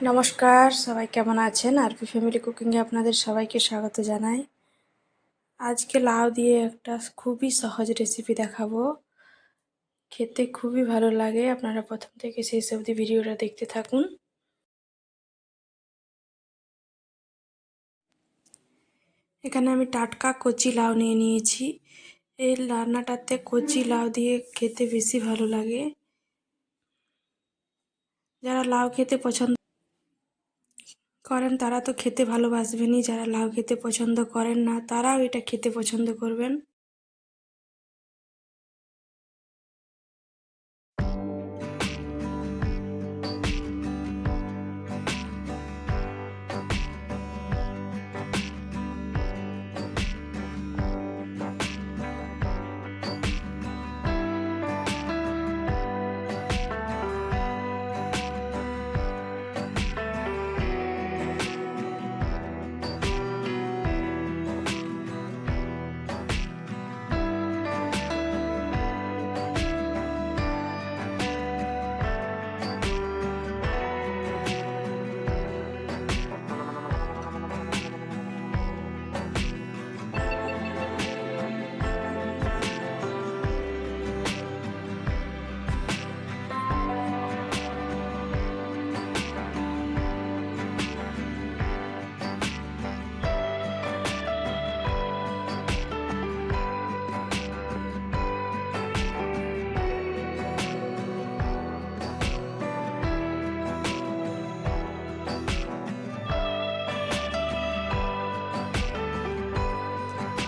নমস্কার, সবাই কেমন আছেন? আরপি ফ্যামিলি কুকিংয়ে আপনাদের সবাইকে স্বাগত জানাই। আজকে লাউ দিয়ে একটা খুবই সহজ রেসিপি দেখাবো। খেতে খুবই ভালো লাগে। আপনারা প্রথম থেকে সেই সবজি ভিডিওটা দেখতে থাকুন। এখানে আমি টাটকা কচি লাউ নিয়ে নিয়েছি। এই রান্নাটাতে কচি লাউ দিয়ে খেতে বেশি ভালো লাগে। যারা লাউ খেতে পছন্দ করেন, তারা তো খেতে ভালোবাসবেনই, যারা লাউ খেতে পছন্দ করেন না, তারাও এটা খেতে পছন্দ করবেন।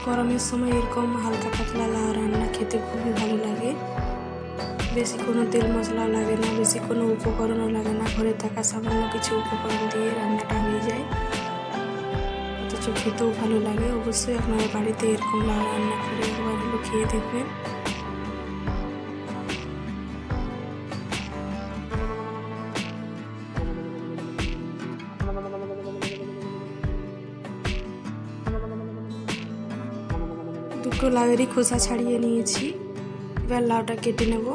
গরমের সময় এরকম হালকা পাতলা লাউ রান্না খেতে খুবই ভালো লাগে। বেশি কোনো তেল মশলা লাগে না, বেশি কোনো উপকরণও লাগে না। ঘরে থাকা সামান্য কিছু উপকরণ দিয়ে রান্নাটা হয়ে যায়। অথচ খেতেও ভালো লাগে। অবশ্যই আপনারা বাড়িতে এরকম লাউ রান্না করে একবার খেয়ে দেখবেন। লাউয়েরই খোসা ছাড়িয়ে নিয়েছি। এবার লাউটা কেটে নেব।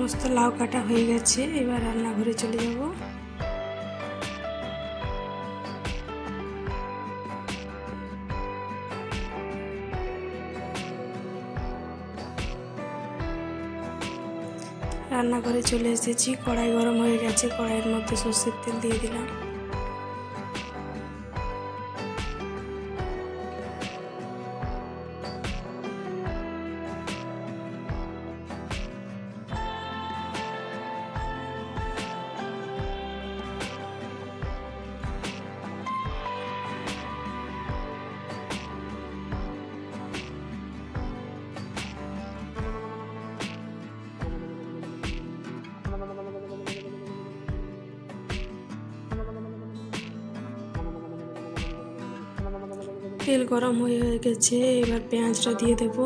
সমস্ত লাউ কাটা হয়ে গেছে, এবার রান্নাঘরে চলে যাব। রান্নাঘরে চলে এসেছি, কড়াই গরম হয়ে গেছে, কড়াইয়ের মধ্যে সর্ষের তেল দিয়ে দিলাম। তেল গরম হয়ে গেছে এবার পেঁয়াজটা দিয়ে দেব।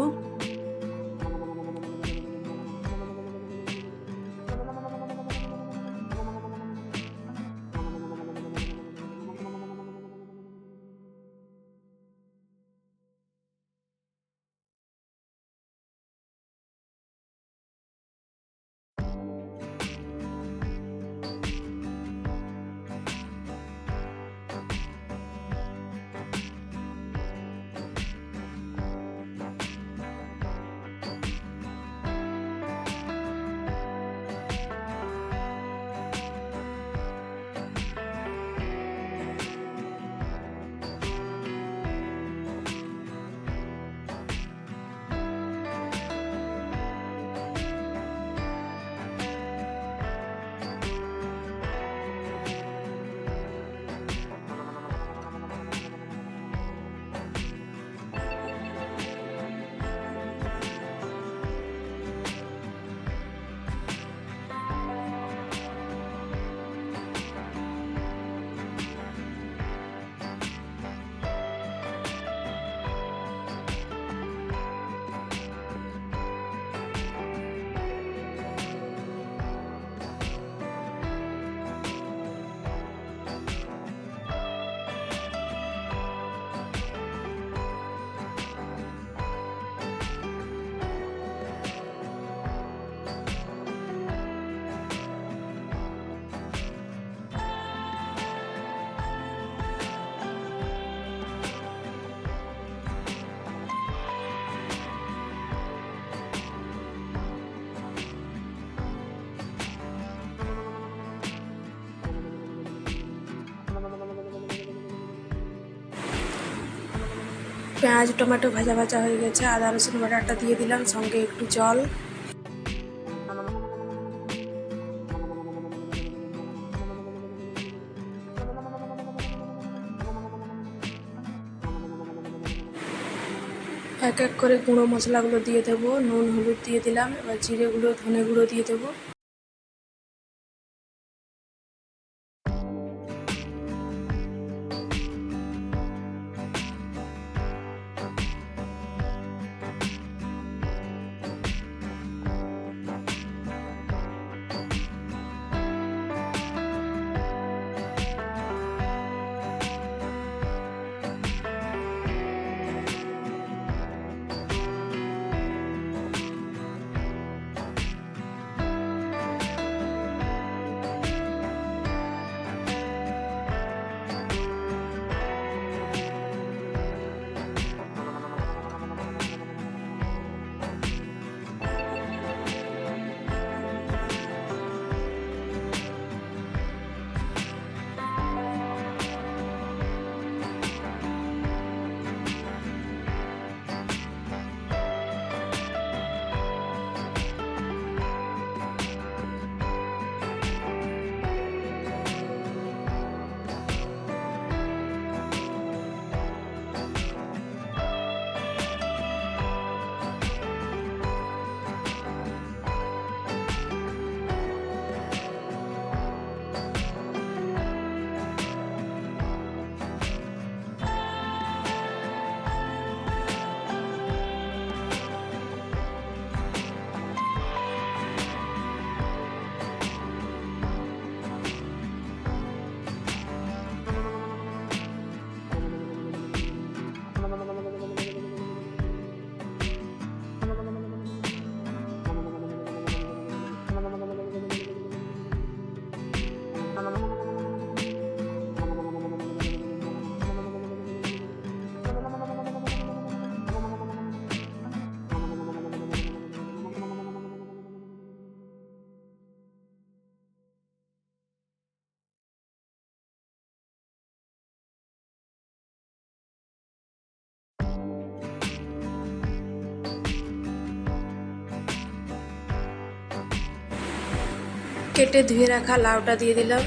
পেঁয়াজ, টমেটো ভাজা ভাজা হয়ে গেছে, আদা, রসুন বাটাটা দিয়ে দিলাম, সঙ্গে একটু জল। এক এক করে গুঁড়ো মশলাগুলো দিয়ে দেবো, নুন, হলুদ দিয়ে দিলাম, এবার জিরে গুঁড়ো ধনে গুঁড়ো দিয়ে দেবো। কেটে ধুয়ে রাখা লাউটা দিয়ে দিলাম।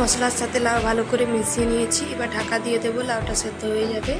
মশলার সাথে লাউ ভালো করে মিশিয়ে নিয়েছি। এবার ঢাকা দিয়ে দেবো লাউটা সেদ্ধ হয়ে যাবে।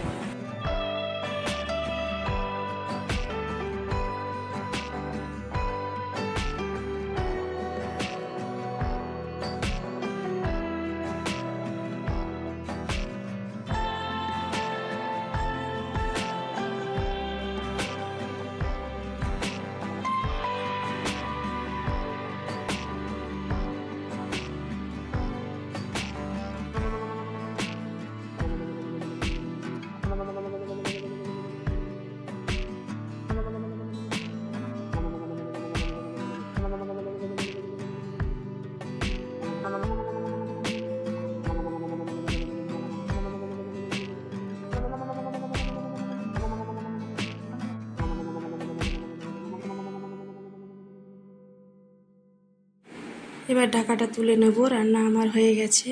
এবার ঢাকাটা তুলে নেব, রান্না আমার হয়ে গেছে।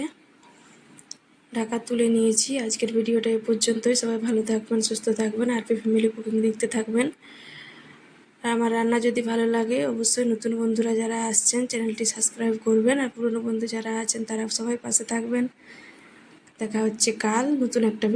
ঢাকা তুলে নিয়েছি, আজকের ভিডিওটা এই পর্যন্তই। সবাই ভালো থাকবেন, সুস্থ থাকবেন, আর ফ্যামিলি কুকিং দেখতে থাকবেন। আর আমার রান্না যদি ভালো লাগে, অবশ্যই নতুন বন্ধুরা যারা আসছেন, চ্যানেলটি সাবস্ক্রাইব করবেন। আর পুরনো বন্ধু যারা আছেন, তারা সবাই পাশে থাকবেন। দেখা হচ্ছে কাল নতুন একটা ভিডিও